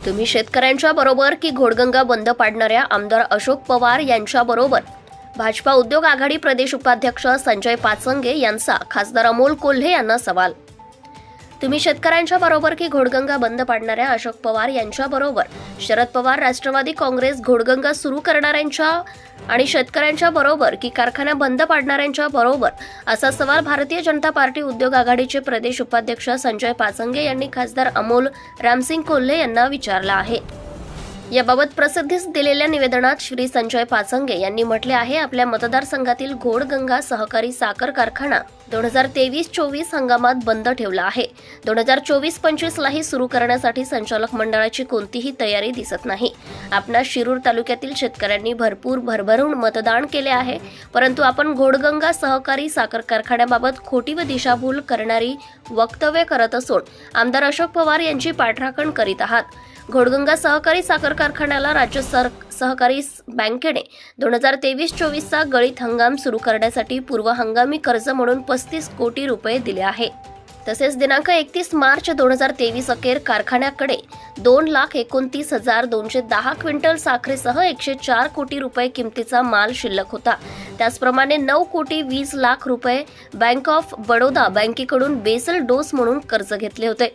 तुम्ही शेतकऱ्यांच्या बरोबर की घोडगंगा बंद पाडणाऱ्या आमदार अशोक पवार यांच्या बरोबर? भाजपा उद्योग आघाडी प्रदेश उपाध्यक्ष संजय पाचंगे यांचा खासदार अमोल कोल्हे यांना सवाल तुम्ही शेतकऱ्यांच्या बरोबर की घोडगंगा बंद पाडणाऱ्या अशोक पवार यांच्या बरोबर? शरद पवार राष्ट्रवादी काँग्रेस घोडगंगा सुरू करणाऱ्यांच्या आणि शेतकऱ्यांच्या बरोबर की कारखाना बंद पाडणाऱ्यांच्या बरोबर? असा सवाल भारतीय जनता पार्टी उद्योग आघाडीचे प्रदेश उपाध्यक्ष संजय पाचंगे यांनी खासदार अमोल रामसिंग कोल्हे यांना विचारला आहे. याबाबत प्रसिद्धीस दिलेल्या निवेदनात श्री संजय पाचंगे यांनी म्हटले आहे आपल्या मतदारसंघातील घोडगंगा सहकारी साखर कारखाना दोन हजार तेवीस चोवीस हंगामात बंद ठेवला आहे. दोन हजार चोवीस पंचवीसलाही सुरू करण्यासाठी संचालक मंडळाची कोणतीही तयारी दिसत नाही. आपणास शिरूर तालुक्यातील शेतकऱ्यांनी भरपूर भरभरून मतदान केले आहे परंतु आपण घोडगंगा सहकारी साखर कारखान्याबाबत खोटी व दिशाभूल करणारी वक्तव्य करत असून आमदार अशोक पवार यांची पाठराखण करीत आहात. घोडगंगा सहकारी साखर कारखान्याला राज्य सर सहकारी बँकेने दोन हजार तेवीस चोवीसचा गळीत हंगाम सुरू करण्यासाठी पूर्व हंगामी कर्ज म्हणून पस्तीस कोटी रुपये दिले आहे. तसेच दिनांक एकतीस मार्च दोन हजार तेवीस अखेर कारखान्याकडे दोन लाख एकोणतीस हजार दोनशे दहा क्विंटल साखरेसह एकशे चार कोटी रुपये किमतीचा माल शिल्लक होता. त्याचप्रमाणे नऊ कोटी वीस लाख रुपये बँक ऑफ बडोदा बँकेकडून बेसल डोस म्हणून कर्ज घेतले होते.